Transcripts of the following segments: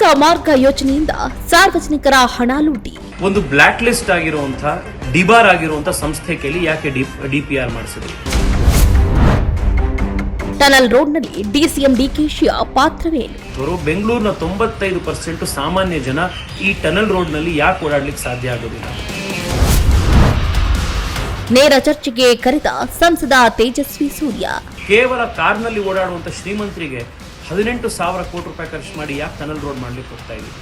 ಸುರಂಗ ಮಾರ್ಗ ಯೋಜನೆಯಿಂದ ಸಾರ್ವಜನಿಕರ ಹಣ ಲೂಟಿ. ಒಂದು ಬ್ಲಾಕ್ ಲಿಸ್ಟ್ ಆಗಿರುವಂತಹ ಡಿಬಾರ್ ಆಗಿರುವಂತಹ ಸಂಸ್ಥೆ ಕೇಳಿ ಯಾಕೆ ಡಿಪಿಆರ್ ಮಾಡಿಸಿದ್ರು? ಟನಲ್ ರೋಡ್ನಲ್ಲಿ ಡಿಸಿಎಂ ಡಿಕೆಶಿಯ ಪಾತ್ರವೇನು ಅವರು ಬೆಂಗಳೂರಿನ ತೊಂಬತ್ತೈದು ಪರ್ಸೆಂಟ್ ಸಾಮಾನ್ಯ ಜನ ಈ ಟನಲ್ ರೋಡ್ನಲ್ಲಿ ಯಾಕೆ ಓಡಾಡ್ಲಿಕ್ಕೆ ಸಾಧ್ಯ ಆಗೋದಿಲ್ಲ? ನೇರ ಚರ್ಚೆಗೆ ಕರೆದ ಸಂಸದ ತೇಜಸ್ವಿ ಸೂರ್ಯ. ಕೇವಲ ಕಾರ್ನಲ್ಲಿ ಓಡಾಡುವಂತ ಶ್ರೀಮಂತರಿಗೆ ಹದಿನೆಂಟು ಸಾವಿರ ಕೋಟಿ ರೂಪಾಯಿ ಖರ್ಚು ಮಾಡಿ ಯಾಕೆ ಟನಲ್ ರೋಡ್ ಮಾಡ್ಲಿಕ್ಕೆ ಹೋಗ್ತಾ ಇದ್ದೀವಿ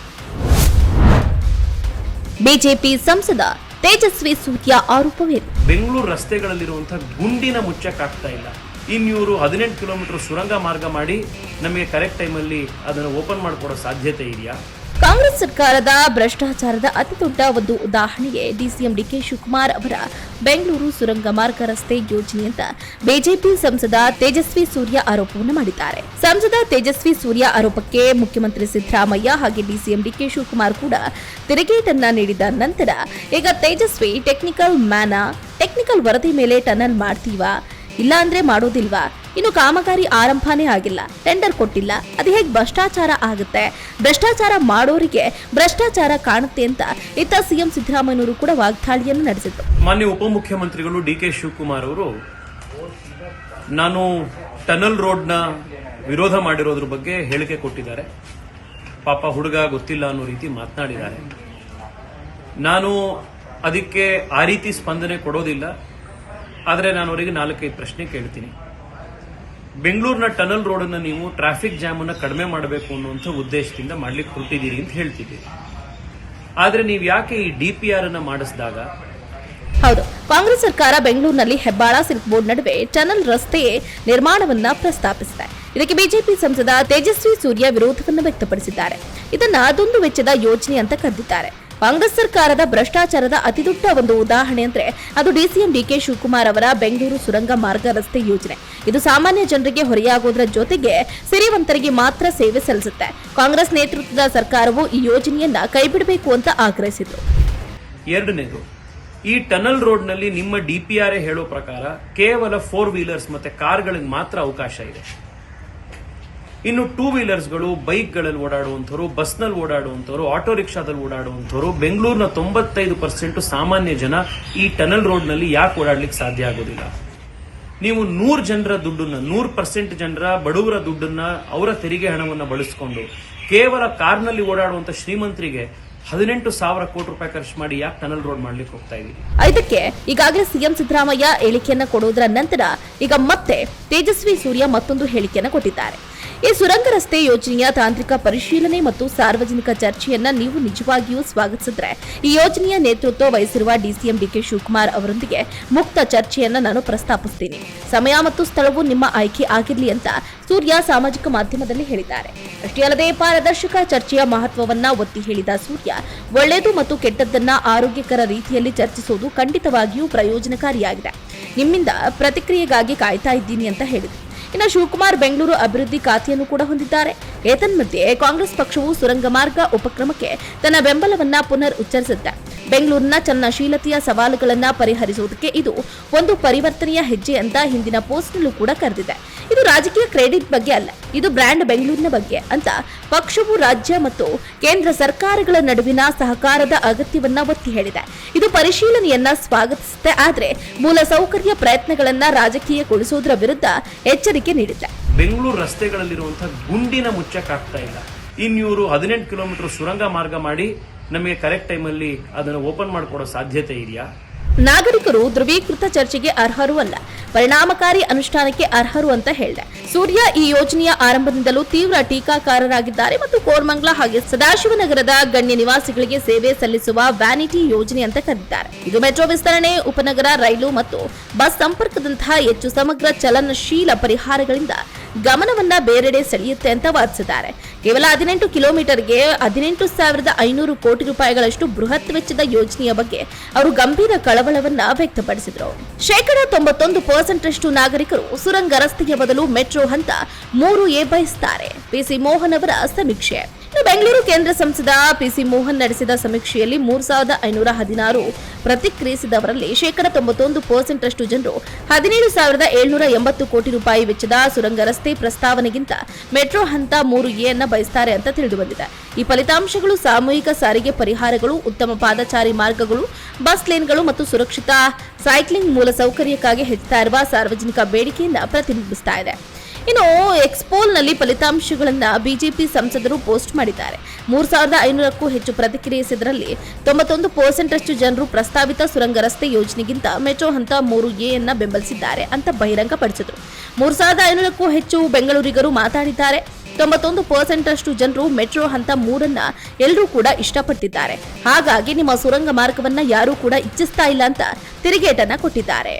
ಬಿಜೆಪಿ ಸಂಸದ ತೇಜಸ್ವಿ ಸೂರ್ಯ ಆರೋಪವೇ ಬೆಂಗಳೂರು ರಸ್ತೆಗಳಲ್ಲಿರುವಂತಹ ಗುಂಡಿನ ಮುಚ್ಚಕ್ಕಾಗ್ತಾ ಇಲ್ಲ. ಇನ್ನು ಇವರು ಹದಿನೆಂಟು ಕಿಲೋಮೀಟರ್ ಸುರಂಗ ಮಾರ್ಗ ಮಾಡಿ ನಮಗೆ ಕರೆಕ್ಟ್ ಟೈಮಲ್ಲಿ ಅದನ್ನು ಓಪನ್ ಮಾಡಿಕೊಡೋ ಸಾಧ್ಯತೆ ಇದೆಯಾ? ಕಾಂಗ್ರೆಸ್ ಸರ್ಕಾರದ ಭ್ರಷ್ಟಾಚಾರದ ಅತಿದೊಡ್ಡ ಒಂದು ಉದಾಹರಣೆಗೆ ಡಿಸಿಎಂ ಡಿಕೆ ಶಿವಕುಮಾರ್ ಅವರ ಬೆಂಗಳೂರು ಸುರಂಗ ಮಾರ್ಗ ರಸ್ತೆ ಯೋಜನೆಯಂತ ಬಿಜೆಪಿ ಸಂಸದ ತೇಜಸ್ವಿ ಸೂರ್ಯ ಆರೋಪವನ್ನು ಮಾಡಿದ್ದಾರೆ. ಸಂಸದ ತೇಜಸ್ವಿ ಸೂರ್ಯ ಆರೋಪಕ್ಕೆ ಮುಖ್ಯಮಂತ್ರಿ ಸಿದ್ದರಾಮಯ್ಯ ಹಾಗೆ ಡಿಸಿಎಂ ಡಿಕೆ ಶಿವಕುಮಾರ್ ಕೂಡ ತಿರುಗೇಟನ್ನ ನೀಡಿದ ನಂತರ, ಈಗ ತೇಜಸ್ವಿ ಟೆಕ್ನಿಕಲ್ ಮ್ಯಾನ ಟೆಕ್ನಿಕಲ್ ವರದಿ ಮೇಲೆ ಟನಲ್ ಮಾಡ್ತೀವಾ? ಇಲ್ಲಾಂದ್ರೆ ಮಾಡೋದಿಲ್ವಾ? ಇನ್ನು ಕಾಮಗಾರಿ ಆರಂಭನೇ ಆಗಿಲ್ಲ. ಟೆಂಡರ್ ಕೊಟ್ಟಿಲ್ಲ. ಅದು ಹೇಗೆ ಭ್ರಷ್ಟಾಚಾರ ಆಗುತ್ತೆ? ಭ್ರಷ್ಟಾಚಾರ ಮಾಡೋರಿಗೆ ಭ್ರಷ್ಟಾಚಾರ ಕಾಣುತ್ತೆ ಅಂತ ಇತ್ತ ಸಿಎಂ ಸಿದ್ದರಾಮಯ್ಯನವರು ಕೂಡ ವಾಗ್ದಾಳಿಯನ್ನು ನಡೆಸಿದ್ರು. ಮಾನ್ಯ ಉಪಮುಖ್ಯಮಂತ್ರಿಗಳು ಡಿ ಕೆ ಶಿವಕುಮಾರ್ ಅವರು, ನಾನು ಟನಲ್ ರೋಡ್ನ ವಿರೋಧ ಮಾಡಿರೋದ್ರ ಬಗ್ಗೆ ಹೇಳಿಕೆ ಕೊಟ್ಟಿದ್ದಾರೆ. ಪಾಪ ಹುಡುಗ ಗೊತ್ತಿಲ್ಲ ಅನ್ನೋ ರೀತಿ ಮಾತನಾಡಿದ್ದಾರೆ. ನಾನು ಅದಕ್ಕೆ ಆ ರೀತಿ ಸ್ಪಂದನೆ ಕೊಡೋದಿಲ್ಲ. ಆದರೆ ನಾನು ಅವರಿಗೆ ನಾಲ್ಕೈದು ಪ್ರಶ್ನೆ ಕೇಳ್ತೀನಿ. ಬೆಂಗಳೂರಿನ ಟನಲ್ ರೋಡನ್ನು ನೀವು ಟ್ರಾಫಿಕ್ ಜಾಮ್ ಅನ್ನ ಕಡಿಮೆ ಮಾಡಬೇಕು ಅನ್ನುವಂಥ ಉದ್ದೇಶದಿಂದ ಮಾಡ್ಲಿಕ್ಕೆ ಹೊರಟಿದ್ದೀರಿ ಅಂತ ಹೇಳ್ತಿದ್ದೀರಿ ಆದರೆ ನೀವು ಯಾಕೆ ಈ ಡಿ ಪಿ ಆರ್ ಅನ್ನು ಮಾಡಿಸಿದಾಗ? ಹೌದು. ಕಾಂಗ್ರೆಸ್ ಸರ್ಕಾರ ಬೆಂಗಳೂರಿನಲ್ಲಿ ಹೆಬ್ಬಾಳ ಸಿಲ್ಕ್ ಬೋರ್ಡ್ ನಡುವೆ ಟನಲ್ ರಸ್ತೆ ನಿರ್ಮಾಣವನ್ನ ಪ್ರಸ್ತಾಪಿಸಿದೆ. ಇದಕ್ಕೆ ಬಿಜೆಪಿ ಸಂಸದ ತೇಜಸ್ವಿ ಸೂರ್ಯ ವಿರೋಧವನ್ನು ವ್ಯಕ್ತಪಡಿಸಿದ್ದಾರೆ. ಇದನ್ನ ಅದೊಂದು ವೆಚ್ಚದ ಯೋಜನೆ ಅಂತ ಕರೆದಿದ್ದಾರೆ. ಕಾಂಗ್ರೆಸ್ ಸರ್ಕಾರದ ಭ್ರಷ್ಟಾಚಾರದ ಅತಿದೊಡ್ಡ ಒಂದು ಉದಾಹರಣೆ ಅಂದ್ರೆ ಅದು ಡಿಸಿಎಂ ಡಿಕೆ ಶಿವಕುಮಾರ್ ಅವರ ಬೆಂಗಳೂರು ಸುರಂಗ ಮಾರ್ಗ ರಸ್ತೆ ಯೋಜನೆ. ಇದು ಸಾಮಾನ್ಯ ಜನರಿಗೆ ಹೊರೆಯಾಗೋದ್ರ ಜೊತೆಗೆ ಸಿರಿವಂತರಿಗೆ ಮಾತ್ರ ಸೇವೆ ಸಲ್ಲಿಸುತ್ತೆ. ಕಾಂಗ್ರೆಸ್ ನೇತೃತ್ವದ ಸರ್ಕಾರವು ಈ ಯೋಜನೆಯನ್ನ ಕೈಬಿಡಬೇಕು ಅಂತ ಆಗ್ರಹಿಸಿದ್ರು. ಎರಡನೇದು, ಈ ಟನಲ್ ರೋಡ್ನಲ್ಲಿ ನಿಮ್ಮ ಡಿಪಿಆರ್ ಹೇಳೋ ಪ್ರಕಾರ ಕೇವಲ ಫೋರ್ ವೀಲರ್ಸ್ ಮತ್ತೆ ಕಾರ್ಗಳಿಗೆ ಮಾತ್ರ ಅವಕಾಶ ಇದೆ. ಇನ್ನು ಟೂ ವೀಲರ್ಸ್ಗಳು ಬೈಕ್ಗಳಲ್ಲಿ ಓಡಾಡುವಂಥವ್ರು ಬಸ್ನಲ್ಲಿ ಓಡಾಡುವಂಥವ್ರು ಆಟೋ ರಿಕ್ಷಾದಲ್ಲಿ ಓಡಾಡುವಂಥವ್ರು, ಬೆಂಗಳೂರಿನ ತೊಂಬತ್ತೈದು ಪರ್ಸೆಂಟ್ ಸಾಮಾನ್ಯ ಜನ ಈ ಟನಲ್ ರೋಡ್ನಲ್ಲಿ ಯಾಕೆ ಓಡಾಡ್ಲಿಕ್ಕೆ ಸಾಧ್ಯ ಆಗೋದಿಲ್ಲ? ನೀವು ನೂರು ಜನರ ದುಡ್ಡನ್ನ, ನೂರು ಪರ್ಸೆಂಟ್ ಜನರ ಬಡವರ ದುಡ್ಡನ್ನ ಅವರ ತೆರಿಗೆ ಹಣವನ್ನು ಬಳಸಿಕೊಂಡು ಕೇವಲ ಕಾರ್ನಲ್ಲಿ ಓಡಾಡುವಂತ ಶ್ರೀಮಂತರಿಗೆ ಹದಿನೆಂಟು ಸಾವಿರ ಕೋಟಿ ರೂಪಾಯಿ ಖರ್ಚು ಮಾಡಿ ಯಾಕೆ ಟನಲ್ ರೋಡ್ ಮಾಡ್ಲಿಕ್ಕೆ ಹೋಗ್ತಾ ಇದೀವಿ ಇದಕ್ಕೆ ಈಗಾಗಲೇ ಸಿಎಂ ಸಿದ್ದರಾಮಯ್ಯ ಹೇಳಿಕೆಯನ್ನ ಕೊಡುವುದರ ನಂತರ ಈಗ ಮತ್ತೆ ತೇಜಸ್ವಿ ಸೂರ್ಯ ಮತ್ತೊಂದು ಹೇಳಿಕೆಯನ್ನ ಕೊಟ್ಟಿದ್ದಾರೆ. ಈ ಸುರಂಗ ರಸ್ತೆ ಯೋಜನೆಯ ತಾಂತ್ರಿಕ ಪರಿಶೀಲನೆ ಮತ್ತು ಸಾರ್ವಜನಿಕ ಚರ್ಚೆಯನ್ನ ನೀವು ನಿಜವಾಗಿಯೂ ಸ್ವಾಗತಿಸಿದ್ರೆ, ಈ ಯೋಜನೆಯ ನೇತೃತ್ವ ವಹಿಸಿರುವ ಡಿಸಿಎಂ ಡಿಕೆ ಶಿವಕುಮಾರ್ ಅವರೊಂದಿಗೆ ಮುಕ್ತ ಚರ್ಚೆಯನ್ನ ನಾನು ಪ್ರಸ್ತಾಪಿಸ್ತೀನಿ. ಸಮಯ ಮತ್ತು ಸ್ಥಳವು ನಿಮ್ಮ ಆಯ್ಕೆ ಆಗಿರಲಿ ಅಂತ ಸೂರ್ಯ ಸಾಮಾಜಿಕ ಮಾಧ್ಯಮದಲ್ಲಿ ಹೇಳಿದ್ದಾರೆ. ಅಷ್ಟೇ ಅಲ್ಲದೆ ಪಾರದರ್ಶಕ ಚರ್ಚೆಯ ಮಹತ್ವವನ್ನ ಒತ್ತಿ ಹೇಳಿದ ಸೂರ್ಯ, ಒಳ್ಳೆಯದು ಮತ್ತು ಕೆಟ್ಟದ್ದನ್ನ ಆರೋಗ್ಯಕರ ರೀತಿಯಲ್ಲಿ ಚರ್ಚಿಸುವುದು ಖಂಡಿತವಾಗಿಯೂ ಪ್ರಯೋಜನಕಾರಿಯಾಗಿದೆ. ನಿಮ್ಮಿಂದ ಪ್ರತಿಕ್ರಿಯೆಗಾಗಿ ಕಾಯ್ತಾ ಇದ್ದೀನಿ ಅಂತ ಹೇಳಿದರು. ಇನ್ನು ಶಿವಕುಮಾರ್ ಬೆಂಗಳೂರು ಅಭಿವೃದ್ಧಿ ಖಾತೆಯನ್ನು ಕೂಡ ಹೊಂದಿದ್ದಾರೆ. ಏತನ್ಮಧ್ಯೆ ಕಾಂಗ್ರೆಸ್ ಪಕ್ಷವು ಸುರಂಗ ಮಾರ್ಗ ಉಪಕ್ರಮಕ್ಕೆ ತನ್ನ ಬೆಂಬಲವನ್ನ ಪುನರ್ ಉಚ್ಚರಿಸಿದೆ ಬೆಂಗಳೂರಿನ ಚಲನಶೀಲತೆಯ ಸವಾಲುಗಳನ್ನು ಪರಿಹರಿಸುವುದಕ್ಕೆ ಇದು ಒಂದು ಪರಿವರ್ತನೆಯ ಹೆಜ್ಜೆ ಅಂತ ಹಿಂದಿನ ಪೋಸ್ಟ್ನಲ್ಲೂ ಕೂಡ ಕರೆದಿದೆ. ಇದು ರಾಜಕೀಯ ಕ್ರೆಡಿಟ್ ಬಗ್ಗೆ ಅಲ್ಲ, ಇದು ಬ್ರ್ಯಾಂಡ್ ಬೆಂಗಳೂರಿನ ಬಗ್ಗೆ ಅಂತ ಪಕ್ಷವು ರಾಜ್ಯ ಮತ್ತು ಕೇಂದ್ರ ಸರ್ಕಾರಗಳ ನಡುವಿನ ಸಹಕಾರದ ಅಗತ್ಯವನ್ನ ಒತ್ತಿ ಹೇಳಿದೆ. ಇದು ಪರಿಶೀಲನೆಯನ್ನ ಸ್ವಾಗತಿಸುತ್ತೆ, ಆದ್ರೆ ಮೂಲಸೌಕರ್ಯ ಪ್ರಯತ್ನಗಳನ್ನ ರಾಜಕೀಯಗೊಳಿಸುವುದರ ವಿರುದ್ಧ ಎಚ್ಚರಿಕೆ ನೀಡಿದೆ. ಬೆಂಗಳೂರು ರಸ್ತೆಗಳಲ್ಲಿರುವಂತಹ ಗುಂಡಿನ ಮುಚ್ಚಕ್ಕಾಗ್ತಾ ಇಲ್ಲ. ಇನ್ನು ಹದಿನೆಂಟು ಕಿಲೋಮೀಟರ್ ಸುರಂಗ ಮಾರ್ಗ ಮಾಡಿ ನಮಗೆ ಕರೆಕ್ಟ್ ಟೈಮಲ್ಲಿ ಅದನ್ನು ಓಪನ್ ಮಾಡಿಕೊಡೋ ಸಾಧ್ಯತೆ ಇದೆಯಾ? ನಾಗರಿಕರು ಧ್ರುವೀಕೃತ ಚರ್ಚೆಗೆ ಅರ್ಹರು ಅಲ್ಲ. ಪರಿಣಾಮಕಾರಿ ಅನುಷ್ಠಾನಕ್ಕೆ ಅರ್ಹರು ಅಂತ ಹೇಳಿದೆ. ಸೂರ್ಯ ಈ ಯೋಜನೆಯ ಆರಂಭದಿಂದಲೂ ತೀವ್ರ ಟೀಕಾಕಾರರಾಗಿದ್ದಾರೆ ಮತ್ತು ಕೋರ್ಮಂಗ್ಲಾ ಹಾಗೆ ಸದಾಶಿವನಗರದ ಗಣ್ಯ ನಿವಾಸಿಗಳಿಗೆ ಸೇವೆ ಸಲ್ಲಿಸುವ ವ್ಯಾನಿಟಿ ಯೋಜನೆ ಅಂತ ಕರೆದಿದ್ದಾರೆ. ಇದು ಮೆಟ್ರೋ ವಿಸ್ತರಣೆ, ಉಪನಗರ, ರೈಲು ಮತ್ತು ಬಸ್ ಸಂಪರ್ಕದಂತಹ ಹೆಚ್ಚು ಸಮಗ್ರ ಚಲನಶೀಲ ಪರಿಹಾರಗಳಿಂದ ಗಮನವನ್ನ ಬೇರೆಡೆ ಸೆಳೆಯುತ್ತೆ ಅಂತ ವಾದಿಸಿದ್ದಾರೆ. ಕೇವಲ ಹದಿನೆಂಟು ಕಿಲೋಮೀಟರ್ಗೆ ಹದಿನೆಂಟು ಸಾವಿರದ ಐನೂರು ಕೋಟಿ ರೂಪಾಯಿಗಳಷ್ಟು ಬೃಹತ್ ವೆಚ್ಚದ ಯೋಜನೆಯ ಬಗ್ಗೆ ಅವರು ಗಂಭೀರ ಕಳವಳವನ್ನ ವ್ಯಕ್ತಪಡಿಸಿದರು. ಶೇಕಡ ತೊಂಬತ್ತೊಂದು ಪರ್ಸೆಂಟ್ ಅಷ್ಟು ನಾಗರಿಕರು ಸುರಂಗ ರಸ್ತೆಯ ಬದಲು ಮೆಟ್ರೋ ಹಂತ ಮೂರು ಎ ಬಯಸುತ್ತಾರೆ ಪಿಸಿ ಮೋಹನ್ ಅವರ ಸಮೀಕ್ಷೆ. ಬೆಂಗಳೂರು ಕೇಂದ್ರ ಸಂಸದ ಪಿಸಿ ಮೋಹನ್ ನಡೆಸಿದ ಸಮೀಕ್ಷೆಯಲ್ಲಿ ಮೂರ್ ಸಾವಿರದ ಐನೂರ ಹದಿನಾರು ಪ್ರತಿಕ್ರಿಯಿಸಿದವರಲ್ಲಿ ಶೇಕಡ ತೊಂಬತ್ತೊಂದು ಪರ್ಸೆಂಟ್ ಅಷ್ಟು ಜನರು ಹದಿನೇಳು ಸಾವಿರದ ಏಳ್ನೂರ ಎಂಬತ್ತು ಕೋಟಿ ರೂಪಾಯಿ ವೆಚ್ಚದ ಸುರಂಗ ರಸ್ತೆ ಪ್ರಸ್ತಾವನೆಗಿಂತ ಮೆಟ್ರೋ ಹಂತ ಮೂರು ಎ ಅನ್ನ ಬಯಸ್ತಾರೆ ಅಂತ ತಿಳಿದುಬಂದಿದೆ. ಈ ಫಲಿತಾಂಶಗಳು ಸಾಮೂಹಿಕ ಸಾರಿಗೆ ಪರಿಹಾರಗಳು, ಉತ್ತಮ ಪಾದಚಾರಿ ಮಾರ್ಗಗಳು, ಬಸ್ ಲೇನ್ಗಳು ಮತ್ತು ಸುರಕ್ಷಿತ ಸೈಕ್ಲಿಂಗ್ ಮೂಲಸೌಕರ್ಯಕ್ಕಾಗಿ ಹೆಚ್ಚುತ್ತಾ ಇರುವ ಸಾರ್ವಜನಿಕ ಬೇಡಿಕೆಯಿಂದ ಪ್ರತಿಬಿಂಬಿಸ್ತಾ ಇದೆ. ಇನ್ನು ಎಕ್ಸ್ಪೋಲ್ನಲ್ಲಿ ಫಲಿತಾಂಶಗಳನ್ನ ಬಿಜೆಪಿ ಸಂಸದರು ಪೋಸ್ಟ್ ಮಾಡಿದ್ದಾರೆ. ಮೂರ್ ಸಾವಿರದ ಐನೂರಕ್ಕೂ ಹೆಚ್ಚು ಪ್ರತಿಕ್ರಿಯಿಸಿದರಲ್ಲಿ ತೊಂಬತ್ತೊಂದು ಪರ್ಸೆಂಟ್ ಅಷ್ಟು ಜನರು ಪ್ರಸ್ತಾವಿತ ಸುರಂಗ ರಸ್ತೆ ಯೋಜನೆಗಿಂತ ಮೆಟ್ರೋ ಹಂತ ಮೂರು ಎ ಅನ್ನ ಬೆಂಬಲಿಸಿದ್ದಾರೆ ಅಂತ ಬಹಿರಂಗಪಡಿಸಿದರು. ಮೂರ್ ಸಾವಿರದ ಐನೂರಕ್ಕೂ ಹೆಚ್ಚು ಬೆಂಗಳೂರಿಗರು ಮಾತಾಡಿದ್ದಾರೆ. ತೊಂಬತ್ತೊಂದು ಪರ್ಸೆಂಟ್ ಅಷ್ಟು ಜನರು ಮೆಟ್ರೋ ಹಂತ ಮೂರನ್ನ ಎಲ್ಲರೂ ಕೂಡ ಇಷ್ಟಪಟ್ಟಿದ್ದಾರೆ. ಹಾಗಾಗಿ ನಿಮ್ಮ ಸುರಂಗ ಮಾರ್ಗವನ್ನ ಯಾರೂ ಕೂಡ ಇಚ್ಛಿಸ್ತಾ ಇಲ್ಲ ಅಂತ ತಿರುಗೇಟನ್ನ ಕೊಟ್ಟಿದ್ದಾರೆ.